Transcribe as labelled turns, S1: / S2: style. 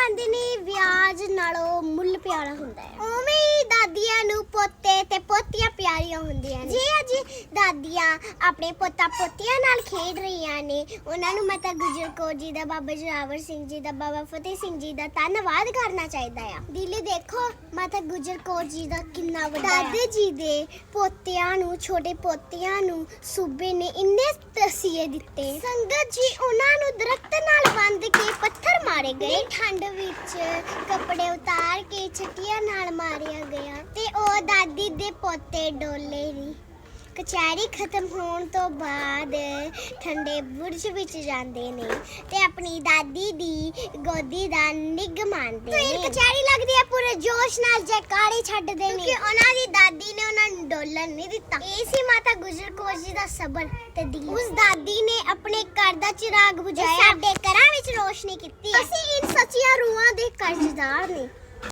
S1: ਕਹਿੰਦੇ ਨੇ ਵਿਆਜ ਨਾਲੋਂ ਮੁੱਲ ਪਿਆਰਾ ਹੁੰਦਾ ਹੈ। ਉਵੇਂ ਹੀ ਦਾਦੀਆਂ ਨੂੰ ਪੋਤੇ ਤੇ ਪੋਤੀਆਂ ਪਿਆਰੀਆਂ ਹੁੰਦੀਆਂ ਨੇ। ਜੀ ਅੱਜ ਦਾਦੀਆਂ ਆਪਣੇ ਪੋਤਾ ਪੋਤੀਆਂ ਨਾਲ ਖੇਡ ਰਹੀਆਂ ਨੇ। ਉਹਨਾਂ ਨੂੰ ਮਾਤਾ ਗੁਜਰ ਕੌਰ ਜੀ ਦਾ ਬਾਬਾ ਜੋਰਾਵਰ ਸਿੰਘ ਜੀ ਦਾ ਬਾਬਾ ਫਤਿਹ ਸਿੰਘ ਜੀ ਦਾ ਧੰਨਵਾਦ ਕਰਨਾ ਚਾਹੀਦਾ ਆ। ਦਿੱਲੀ ਦੇਖੋ ਮਾਤਾ ਗੁਜਰ ਕੌਰ ਜੀ ਦਾ ਕਿੰਨਾ ਵੱਡਾ ਦਾਦੇ ਜੀ ਦੇ ਪੋਤਿਆਂ ਨੂੰ ਛੋਟੇ ਪੋਤਿਆਂ ਨੂੰ ਸੂਬੇ ਨੇ ਇੰਨੇ ਤਸੀਹੇ ਦਿੱਤੇ। ਸੰਗਤ ਜੀ ਉਹਨਾਂ ਨੂੰ ਦਰਖਤ ਨਾਲ ਬੰਨ੍ਹ ਕੇ ਪੱਥਰ ਮਾਰੇ ਗਏ। ਠੰਡ ਵਿੱਚ ਕੱਪੜੇ ਉਤਾਰ ਕੇ ਛਟੀਆਂ ਨਾਲ ਮਾਰਿਆ ਗਿਆ। ਤੇ ਉਹ ਦਾਦੀ ਦੇ ਪੋਤੇ ਡੋਲੇ ਨਹੀਂ ਕਚਹਿਰੀ ਖਤਮ ਹੋਣ ਤੋਂ ਬਾਅਦ ਠੰਡੇ ਬੁਰਜ ਵਿੱਚ ਜਾਂਦੇ ਨੇ ਤੇ ਆਪਣੀ ਦਾਦੀ ਦੀ ਗੋਦੀ ਦਾ ਨਿੱਘ ਮਾਣਦੇ ਨੇ। ਕਚਹਿਰੀ ਲੱਗਦੀ ਹੈ ਪੂਰੇ ਜੋਸ਼ ਨਾਲ ਜੈਕਾਰੇ ਛੱਡਦੇ ਨੇ। ਕਿਉਂਕਿ ਉਹਨਾਂ ਦੀ ਦਾਦੀ ਨੇ ਉਹਨਾਂ ਨੂੰ ਡੋਲਣ ਨਹੀਂ ਦਿੱਤਾ। ਇਹ ਸੀ ਮਾਤਾ ਗੁਜਰ ਕੌਰ ਜੀ ਦਾ ਸਬਰ ਤੇ ਦੀਨ ਉਸ ਦਾਦੀ ਨੇ ਆਪਣੇ ਘਰ ਦਾ ਚਿਰਾਗ ਬੁਝਾਇਆ। ਸਾਡੇ ਘਰਾਂ ਵਿੱਚ ਰੋਸ਼ਨੀ ਕੀਤੀ। ਅਸੀਂ ਇਨ ਸੱਚੀਆਂ ਰੂਹਾਂ ਦੇ ਕਰਜ਼ਦਾਰ ਨੇ।